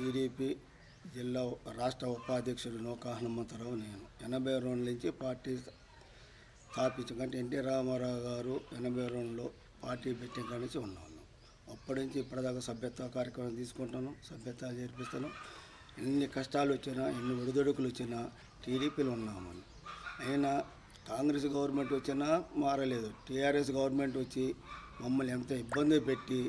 TDP జిల్లా రాష్ట్ర ఉపాధ్యక్షుడు నౌకా హనుమంతరావు నేను. ఎనభై రెండు నుంచి పార్టీ స్థాపించకంటే ఎన్టీ రామారావు గారు ఎనభై రెండులో పార్టీ పెట్టిన కాడి నుంచి ఉన్నాను అప్పటి నుంచి ఇప్పటిదాకా సభ్యత్వ కార్యక్రమం తీసుకుంటాను సభ్యత్వాలు చేర్పిస్తాను ఎన్ని కష్టాలు వచ్చినా ఎన్ని ఒడిదొడుకులు వచ్చినా టీడీపీలో ఉన్నామని. అయినా కాంగ్రెస్ గవర్నమెంట్ వచ్చినా మారలేదు. టీఆర్ఎస్ గవర్నమెంట్ వచ్చి మమ్మల్ని ఎంత ఇబ్బంది పెట్టి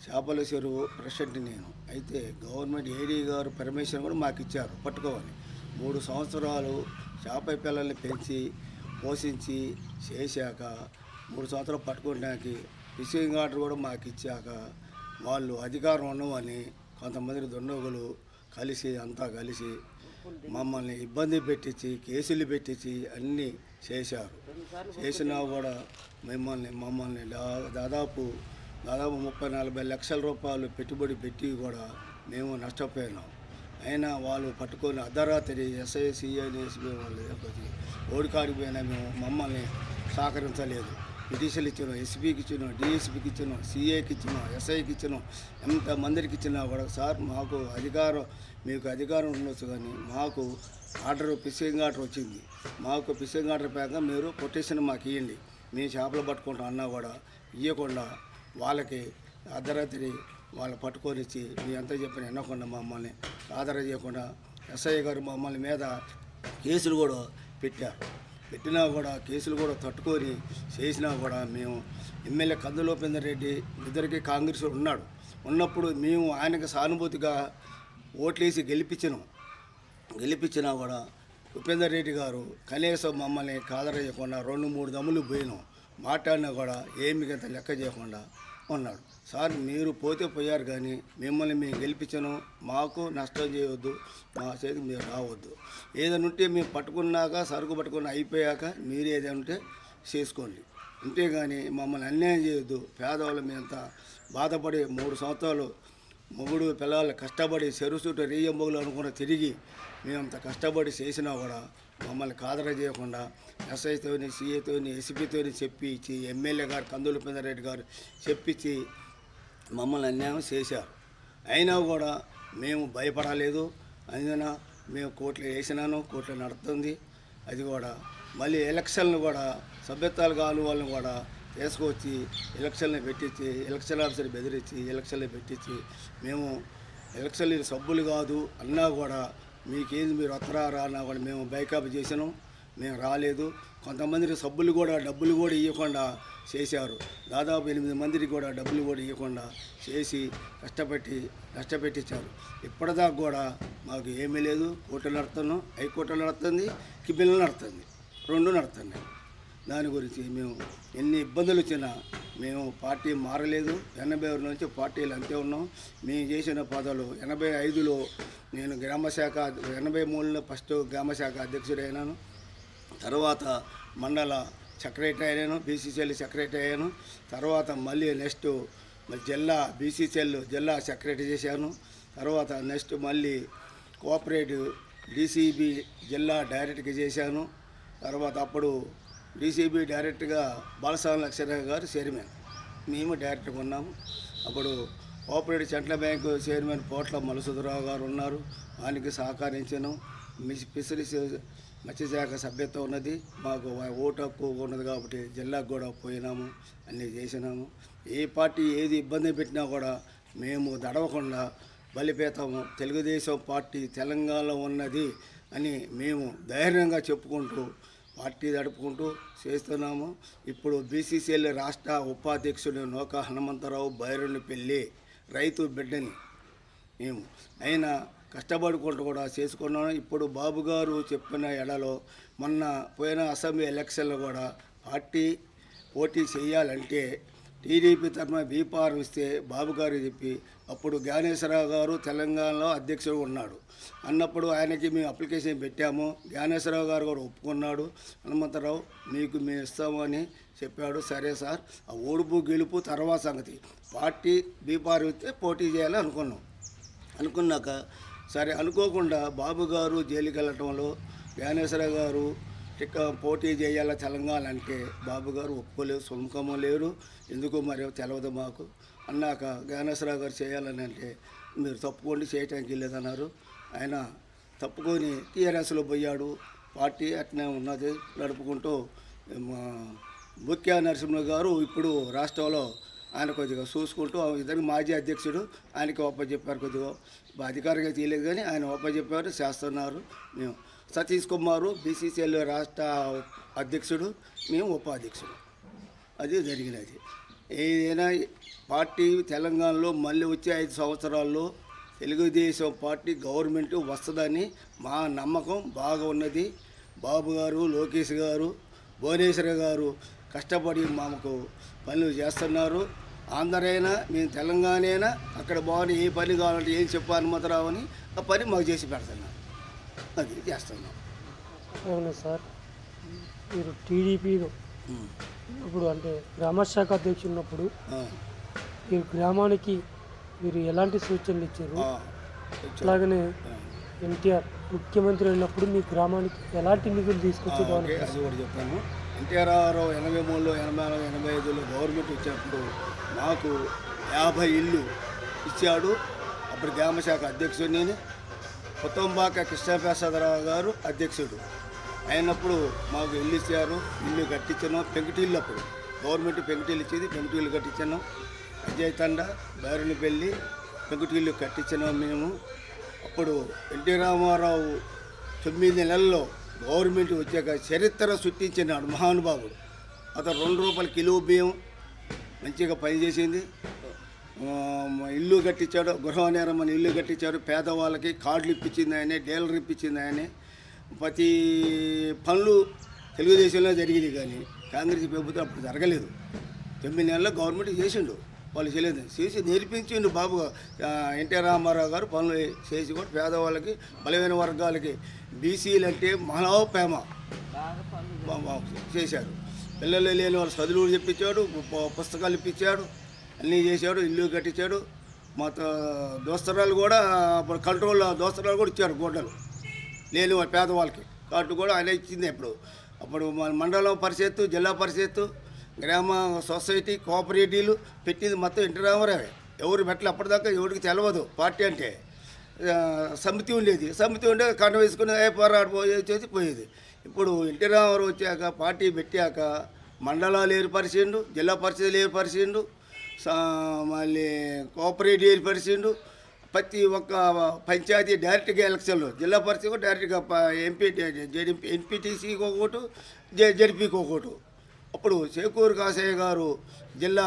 చేపల చెరువు ప్రెసిడెంట్ నేను. అయితే గవర్నమెంట్ ఏడీ గారు పర్మిషన్ కూడా మాకు ఇచ్చారు పట్టుకోవాలి మూడు సంవత్సరాలు చేప పిల్లల్ని పెంచి పోషించి చేశాక మూడు సంవత్సరాలు పట్టుకోవడానికి ఫిషింగ్ ఆర్డర్ కూడా మాకు ఇచ్చాక వాళ్ళు అధికారం ఉండమని కొంతమంది దుండగులు కలిసి అంతా కలిసి మమ్మల్ని ఇబ్బంది పెట్టించి కేసులు పెట్టించి అన్నీ చేశారు. చేసినా కూడా మిమ్మల్ని మమ్మల్ని దా- దాదాపు దాదాపు ముప్పై నలభై లక్షల రూపాయలు పెట్టుబడి పెట్టి కూడా మేము నష్టపోయినాం. అయినా వాళ్ళు పట్టుకొని అర్ధరాత్రి ఎస్ఐ సిఐ ఎస్బీ వాళ్ళు లేకపోతే ఓడికాడికి పోయినా మేము మమ్మల్ని సహకరించలేదు. పిటిషన్లు ఇచ్చినాం ఎస్పీకి ఇచ్చినాం డిఎస్పీకి ఇచ్చినాం సిఐకి ఇచ్చినాం ఎస్ఐకి ఇచ్చినాం ఎంత మందికి ఇచ్చినా కూడా సార్ మాకు అధికారం మీకు అధికారం ఉండొచ్చు కానీ మాకు ఆర్డర్ ఫిషింగ్ ఆర్డర్ వచ్చింది. మాకు ఫిషింగ్ ఆర్డర్ పేక మీరు కొటేషన్ మాకు ఇవ్వండి మేము చేపలు పట్టుకుంటాం అన్నా కూడా ఇవ్వకుండా వాళ్ళకి అర్ధరాత్రి వాళ్ళు పట్టుకొని ఇచ్చి మీ ఎంత చెప్పిన వినకుండా మమ్మల్ని ఆధార చేయకుండా ఎస్ఐ గారు మమ్మల్ని మీద కేసులు కూడా పెట్టారు. పెట్టినా కూడా కేసులు కూడా తట్టుకొని చేసినా కూడా మేము ఎమ్మెల్యే కందులోపేందర్ రెడ్డి ఇద్దరికి కాంగ్రెస్ ఉన్నాడు. ఉన్నప్పుడు మేము ఆయనకు సానుభూతిగా ఓట్లేసి గెలిపించినాం. గెలిపించినా కూడా ఉపేందర్ రెడ్డి గారు కనీసం మమ్మల్ని కాదరయ్యకుండా రెండు మూడు దమ్ములు పోయినాం. మాట్లాడినా కూడా ఏమి గంత లెక్క చేయకుండా ఉన్నాడు. సార్ మీరు పోతే పోయారు కానీ మిమ్మల్ని మేము గెలిపించను. మాకు నష్టం చేయవద్దు మా చేతికి మీరు రావద్దు. ఏదైనా ఉంటే మేము పట్టుకున్నాక సరుకు పట్టుకుని అయిపోయాక మీరు ఏదైనా ఉంటే చేసుకోండి. అంతేగాని మమ్మల్ని అన్యాయం చేయొద్దు. పేదవాళ్ళ మీద బాధపడి మూడు సంవత్సరాలు మొగుడు పిల్లలు కష్టపడి చెరువు చుట్టూ మొగులు అనుకున్న తిరిగి మేమంత కష్టపడి చేసినా కూడా మమ్మల్ని కాదర చేయకుండా ఎస్ఐతోని సిఐతోని ఎస్పీతోని చెప్పించి ఎమ్మెల్యే గారు కందుల పెందరెడ్డి గారు చెప్పించి మమ్మల్ని అన్యాయం చేశారు. అయినా కూడా మేము భయపడలేదు. అందున మేము కోట్లు వేసినాను కోట్లు నడుస్తుంది. అది కూడా మళ్ళీ ఎలక్షన్లు కూడా సభ్యత్వాలు కాని వాళ్ళని కూడా తీసుకొచ్చి ఎలక్షన్లు పెట్టించి ఎలక్షన్ ఆఫీసర్ బెదిరించి ఎలక్షన్లు పెట్టించి మేము ఎలక్షన్లు సబ్బులు కాదు అన్నా కూడా మీకేది మీరు వత్తరా రా కూడా మేము బైకప్ చేసినాం. మేము రాలేదు. కొంతమందికి సబ్బులు కూడా డబ్బులు కూడా ఇవ్వకుండా చేశారు. దాదాపు ఎనిమిది మందికి కూడా డబ్బులు కూడా ఇవ్వకుండా చేసి కష్టపెట్టి కష్టపెట్టించారు ఇప్పటిదాకా కూడా మాకు ఏమీ లేదు. కోర్టు నడుతున్నాం హైకోర్టు నడుస్తుంది కిబిల్ నడుతుంది రెండు నడుతున్నాయి దాని గురించి మేము ఎన్ని ఇబ్బందులు వచ్చినా మేము పార్టీ మారలేదు. ఎనభై ఆరు నుంచి పార్టీలు అంతే ఉన్నాం. మేము చేసిన పదవులు ఎనభై ఐదులో నేను గ్రామశాఖ ఎనభై మూడులో ఫస్ట్ గ్రామశాఖ అధ్యక్షుడైనాను. తర్వాత మండల సెక్రటరీ అయ్యాను బీసీసీఎల్ సెక్రటరీ అయ్యాను. తర్వాత మళ్ళీ నెక్స్ట్ జిల్లా బీసీసీఎల్ జిల్లా సెక్రటరీ చేశాను. తర్వాత నెక్స్ట్ మళ్ళీ కోఆపరేటివ్ డీసీబీ జిల్లా డైరెక్టర్గా చేశాను. తర్వాత అప్పుడు డీసీబీ డైరెక్ట్గా బాలస్వామి లక్ష్మణ గారు చైర్మన్. మేము డైరెక్ట్గా ఉన్నాము. అప్పుడు cooperative central bank chairman Potla Malasudharao గారు ఉన్నారు. ఆయనకి సహకరించను. మిస్ ఫిషరీస్ మత్స్యశాఖ సభ్యత్వం ఉన్నది. మాకు ఓటు హక్కు ఉన్నది కాబట్టి జిల్లాకు కూడా పోయినాము. అన్నీ చేసినాము. ఏ పార్టీ ఏది ఇబ్బంది పెట్టినా కూడా మేము దడవకుండా బలిపేతాము తెలుగుదేశం పార్టీ తెలంగాణలో ఉన్నది అని మేము ధైర్యంగా చెప్పుకుంటూ పార్టీ నడుపుకుంటూ చేస్తున్నాము. ఇప్పుడు బీసీసీఎల్ రాష్ట్ర ఉపాధ్యక్షుడు నోకా హనుమంతరావు బైరునిపల్లి రైతు బిడ్డని మేము అయినా కష్టపడుకుంటూ కూడా చేసుకున్నాను ఇప్పుడు బాబు గారు చెప్పిన ఎడలో మొన్న పోయిన అసెంబ్లీ ఎలక్షన్లో కూడా పార్టీ పోటీ చేయాలంటే టీడీపీ తరఫున బీఫారం ఇస్తే బాబు గారు చెప్పి అప్పుడు జ్ఞానేశ్వరరావు గారు తెలంగాణలో అధ్యక్షుడు ఉన్నాడు. అన్నప్పుడు ఆయనకి మేము అప్లికేషన్ పెట్టాము. జ్ఞానేశ్వరరావు గారు కూడా ఒప్పుకున్నాడు. హనుమంతరావు మీకు మేము ఇస్తాము అని చెప్పాడు సరే సార్. ఆ ఓడుపు గెలుపు తర్వాత సంగతి. పార్టీ బీఫారం ఇస్తే పోటీ చేయాలని అనుకున్నాం. అనుకున్నాక సరే అనుకోకుండా బాబు గారు జైలుకి వెళ్ళటంలో జ్ఞానేశ్వర గారు టిక్క పోటీ చేయాల తెలంగాణ అంటే బాబు గారు ఒప్పుకోలేరు సుముఖము లేరు. ఎందుకు మరి తెలవదు మాకు? అన్నాక జ్ఞానేశ్వర గారు చేయాలని అంటే మీరు తప్పుకోండి చేయటానికి లేదన్నారు ఆయన తప్పుకొని టీఆర్ఎస్లో పోయాడు. పార్టీ అట్నే ఉన్నది నడుపుకుంటూ మా బుక్యా నరసింహ గారు ఇప్పుడు రాష్ట్రంలో ఆయన కొద్దిగా చూసుకుంటూ ఇద్దరు మాజీ అధ్యక్షుడు ఆయనకి ఒప్పచెప్పారు కొద్దిగా. అధికారిగా తెలియదు కానీ ఆయన ఒప్పచెప్పారు చేస్తున్నారు. మేము సతీష్ కుమారు బీసీసీఎల్ రాష్ట్ర అధ్యక్షుడు మేము ఉపాధ్యక్షుడు. అది జరిగినది. ఏదైనా పార్టీ తెలంగాణలో మళ్ళీ వచ్చే ఐదు సంవత్సరాల్లో తెలుగుదేశం పార్టీ గవర్నమెంట్ వస్తుందని మా నమ్మకం బాగా ఉన్నది. బాబు గారు లోకేష్ గారు భువనేశ్వర గారు కష్టపడి మాకు పనులు చేస్తున్నారు. ఆంధ్రైనా మేము తెలంగాణైనా అక్కడ బాగుంది ఏ పని కావాలంటే ఏం చెప్పు అనుమతి రావని ఆ పని మాకు చేసి పెడుతున్నారు. అది చేస్తున్నాం. అవును సార్? మీరు టీడీపీలో. ఇప్పుడు అంటే గ్రామ శాఖ అధ్యక్షుడు ఉన్నప్పుడు మీరు గ్రామానికి మీరు ఎలాంటి సూచనలు ఇచ్చారు? అలాగనే. ఎన్టీఆర్ ముఖ్యమంత్రి అయినప్పుడు మీ గ్రామానికి ఎలాంటి నిధులు తీసుకొచ్చి చెప్పాను. ఎన్టీఆర్ రావు ఎనభై మూడులో ఎనభై నాలుగు ఎనభై ఐదులో గవర్నమెంట్ వచ్చినప్పుడు మాకు యాభై ఇల్లు ఇచ్చాడు. అప్పుడు గ్రామశాఖ అధ్యక్షుడు నేను కొత్తంబాక కృష్ణప్రసాదరావు గారు అధ్యక్షుడు. అయినప్పుడు మాకు ఇల్లు ఇచ్చారు ఇల్లు కట్టించాను. పెంకుటిల్లు అప్పుడు గవర్నమెంట్ పెంకుటిల్లు ఇచ్చేది పెంకుటిల్లు కట్టించాను. అజయ్ తండ పెళ్ళి పెంకుటిల్లు కట్టించాను మేము. అప్పుడు ఎన్టీ రామారావు తొమ్మిది నెలల్లో గవర్నమెంట్ వచ్చాక చరిత్ర సృష్టించిన మహానుభావుడు. అతను రెండు రూపాయల కిలో బియ్యం మంచిగా పనిచేసింది. ఇల్లు కట్టించాడు గృహ అని ఇల్లు కట్టించాడు పేదవాళ్ళకి కార్డులు ఇప్పించింది ఆయనే డీలర్ ఇప్పించింది ఆయనే. ప్రతి పనులు తెలుగుదేశంలో జరిగింది కానీ కాంగ్రెస్ ప్రభుత్వం అప్పుడు జరగలేదు. తొమ్మిది నెలల్లో గవర్నమెంట్ చేసిండు వాళ్ళు చేయలేదు. చేసి నేర్పించిండు బాబు ఎన్టీ రామారావు గారు పనులు చేసి కూడా పేదవాళ్ళకి బలమైన వర్గాలకి బీసీలు అంటే మనోపేమ చేశారు పిల్లలు లేని వాళ్ళు చదువులు చెప్పించాడు పుస్తకాలు ఇప్పించాడు అన్నీ చేశాడు ఇల్లు కట్టించాడు. మా దోస్తరాలు కూడా అప్పుడు కంట్రోల్ దోస్తరాలు కూడా ఇచ్చారు గోడలు. లేని వాళ్ళ పేదవాళ్ళకి. కార్డు కూడా ఆయన ఇచ్చింది ఇప్పుడు అప్పుడు మన మండలం పరిషత్తు జిల్లా పరిషత్తు గ్రామ సొసైటీ కోఆపరేటివ్లు పెట్టింది మొత్తం ఇంటి రామారావే. ఎవరు పెట్టలే అప్పటిదాకా ఎవరికి తెలియదు పార్టీ అంటే. సమితి ఉండేది. సమితి ఉండే కండ వేసుకుని ఏ పోరాడు పోయేది పోయేది. ఇప్పుడు ఎన్టీ రామారావు వచ్చాక పార్టీ పెట్టాక మండలాలు ఏర్పరిచిండు జిల్లా పరిషత్లు ఏర్పరిచిండు మళ్ళీ కోఆపరేటివ్ ఏర్పరిచిండు ప్రతి ఒక్క పంచాయతీ డైరెక్ట్గా ఎలక్షన్లు జిల్లా పరిషత్ డైరెక్ట్గా ఎంపీ జెడ్పీ ఎన్పిటీసీకి ఒకటి జె జెడ్పీకి ఒకటి. అప్పుడు శేకూర్ కాసయ్య గారు జిల్లా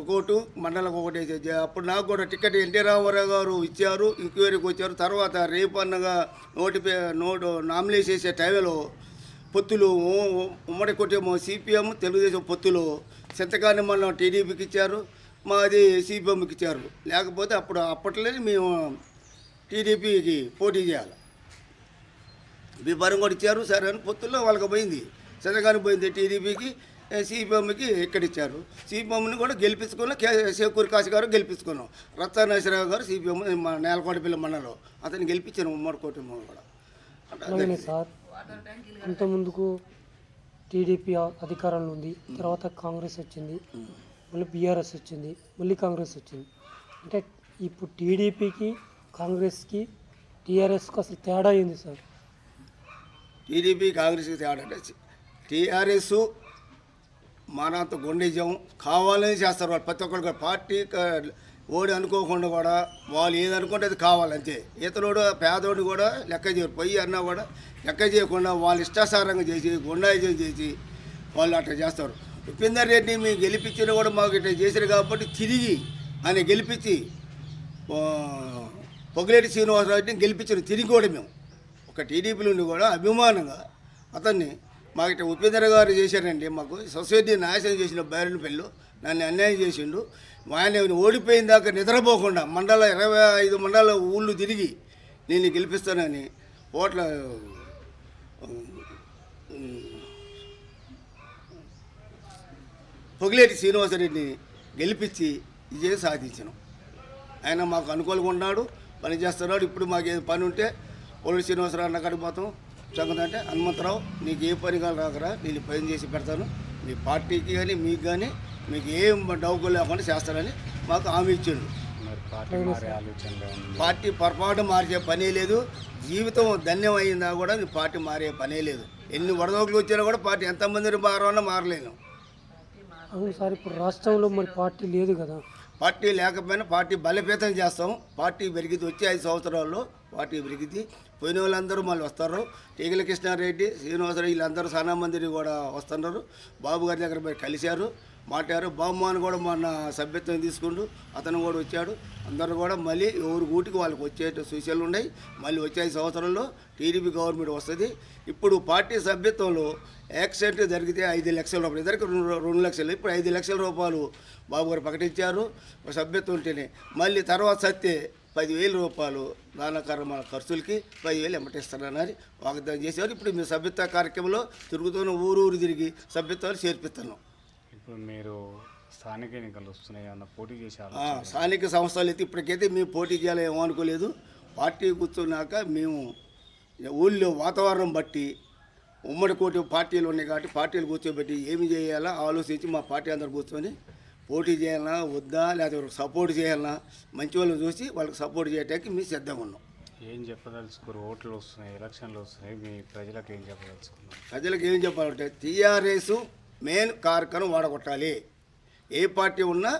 ఒకటి మండలం ఒకటి అప్పుడు నాకు కూడా టికెట్ ఎన్టీ రామారావు గారు ఇచ్చారు ఇంక్వైరీకి వచ్చారు. తర్వాత రేపు అన్నగా నోటిఫై నోటు నామినేట్ చేసే టైంలో పొత్తులు ఉమ్మడి కుటుంబం సిపిఎం తెలుగుదేశం పొత్తులు చింతకాని మండలం టీడీపీకి ఇచ్చారు మాది సిపిఎంకి ఇచ్చారు. లేకపోతే అప్పుడు అప్పట్లోనే మేము టీడీపీకి పోటీ చేయాలి. బీపారం కూడా ఇచ్చారు సరే అని పొత్తుల్లో వాళ్ళకి పోయింది. చింతకాని పోయింది టీడీపీకి. సిపిఎంకి ఇక్కడ ఇచ్చారు సిపిఎంని కూడా గెలిపించుకున్నాం కే సేకూరి కాశీ గారు గెలిపించుకున్నాం. రత్నాశ్వరరావు గారు సిపిఎం మా నేలకోటపల్లి మండలం అతన్ని గెలిపించాను ఉమ్మడి కుటుంబం కూడా. సార్. ఇంత ముందుకు టీడీపీ అధికారంలో ఉంది. తర్వాత కాంగ్రెస్ వచ్చింది. మళ్ళీ బీఆర్ఎస్ వచ్చింది. మళ్ళీ కాంగ్రెస్ వచ్చింది. అంటే ఇప్పుడు టీడీపీకి కాంగ్రెస్కి టీఆర్ఎస్కి అసలు తేడా ఏంది సార్? టీడీపీ కాంగ్రెస్కి తేడా అంటే టీఆర్ఎస్ మానంత గుండెజం కావాలని చేస్తారు వాళ్ళు. ప్రతి ఒక్కరు కూడా పార్టీ ఓడి అనుకోకుండా కూడా వాళ్ళు ఏది అనుకుంటే అది కావాలంతే. ఇతరుడు పేదోడు కూడా లెక్క చేయరు పొయ్యి అన్నా కూడా లెక్క చేయకుండా వాళ్ళు ఇష్టాసారంగా చేసి గుండాయిజం చేసి వాళ్ళు అట్లా చేస్తారు. ఉపేందర్ రెడ్డి మేము గెలిపించిన కూడా మాకు ఇట్లా చేశారు కాబట్టి తిరిగి ఆయన గెలిపించి పొగిలేటి పొగిలేటి శ్రీనివాసరావుని గెలిపించిన తిరిగి కూడా మేము. ఒక టీడీపీలో ఉండి కూడా అభిమానంగా అతన్ని మాకు ఇట్లా ఉపేంద్ర గారు చేశారండి మాకు. సొసైటీ నాశనం చేసిన బైరన్ పెళ్ళు. నన్ను అన్యాయం చేసిండు. ఆయన ఓడిపోయిన దాకా నిద్రపోకుండా మండల ఇరవై ఐదు మండల ఊళ్ళు తిరిగి నేను గెలిపిస్తానని ఓట్ల పొగిలేటి శ్రీనివాసరెడ్డిని గెలిపించి విజయం సాధించినాం. ఆయన మాకు అనుకూలంగా ఉన్నాడు పని చేస్తున్నాడు ఇప్పుడు మాకు ఏది పని ఉంటే పొలిటి శ్రీనివాసరావు అన్న కడిపోతాం సంగతి హనుమంతరావు నీకు ఏ పని కావాలి రాకరా నేను ఈ పని చేసి పెడతాను. మీ పార్టీకి కానీ మీకు కానీ మీకు ఏం డౌకు లేకుండా చేస్తానని మాకు హామీ ఇచ్చిండు పార్టీ పొరపాటు మార్చే పనే లేదు. జీవితం ధన్యం అయిందా కూడా ఈ పార్టీ మారే పనే లేదు. ఎన్ని వడదోకులు వచ్చినా కూడా పార్టీ ఎంతమందిని మారన్నా మారలేను. అవును సార్ ఇప్పుడు రాష్ట్రంలో మరి పార్టీ లేదు కదా. పార్టీ లేకపోయినా పార్టీ బలోపేతం చేస్తాం. పార్టీ పెరిగింది వచ్చే ఐదు సంవత్సరాల్లో పార్టీ పెరిగింది పోయిన వాళ్ళందరూ మళ్ళీ వస్తారు. టీగల కృష్ణారెడ్డి శ్రీనివాసరావు వీళ్ళందరూ చాలా మంది కూడా వస్తున్నారు. బాబు గారి దగ్గర పోయి కలిశారు మాట్లాడారు. బాబుమాన్ కూడా మొన్న సభ్యత్వం తీసుకుంటూ అతను కూడా వచ్చాడు. అందరూ కూడా మళ్ళీ ఎవరి ఊటికి వాళ్ళకి వచ్చే సూచనలు ఉన్నాయి. మళ్ళీ వచ్చే ఐదు సంవత్సరంలో టీడీపీ గవర్నమెంట్ వస్తుంది. ఇప్పుడు పార్టీ సభ్యత్వంలో యాక్సిడెంట్ జరిగితే ఐదు లక్షల రూపాయలు. ఇద్దరికి రెండు లక్షలు. ఇప్పుడు ఐదు లక్షల రూపాయలు బాబు గారు ప్రకటించారు. సభ్యత్వం ఉంటేనే. మళ్ళీ తర్వాత సత్తే పదివేల రూపాయలు నానా కర్మ ఖర్చులకి పదివేలు ఎమ్మటిస్తానని వాగ్దానం చేశారు ఇప్పుడు మీ సభ్యత్వ కార్యక్రమంలో తిరుగుతున్న ఊరు ఊరు తిరిగి సభ్యత్వాలు చేర్పిస్తున్నాం ఇప్పుడు మీరు స్థానిక ఎన్నికలు వస్తున్నాయి అన్న పోటీ ఆలోచన స్థానిక సంస్థలు అయితే ఇప్పటికైతే మేము పోటీ చేయాలి ఏమో అనుకోలేదు. పార్టీ కూర్చున్నాక మేము ఊళ్ళో వాతావరణం బట్టి ఉమ్మడి కోటి పార్టీలు ఉన్నాయి కాబట్టి పార్టీలు కూర్చోబెట్టి ఏమి చేయాలా ఆలోచించి మా పార్టీ అందరు కూర్చొని పోటీ చేయాలన్నా వద్దా లేకపోతే సపోర్ట్ చేయాలన్నా మంచి వాళ్ళని చూసి వాళ్ళకి సపోర్ట్ చేయడానికి మేము సిద్ధంగా ఉన్నాం. ఏం చెప్పదలుచుకోరు ఓట్లు వస్తున్నాయి ఎలక్షన్లు వస్తున్నాయి మీ ప్రజలకు ఏం చెప్పదలుచుకున్నారు? ప్రజలకు ఏం చెప్పాలంటే టీఆర్ఎస్ మెయిన్ కార్యక్రమం వాడగొట్టాలి. ఏ పార్టీ ఉన్నా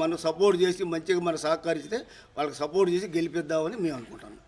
మనం సపోర్ట్ చేసి మంచిగా మనం సహకరిస్తే వాళ్ళకి సపోర్ట్ చేసి గెలిపిద్దామని మేము అనుకుంటున్నాం.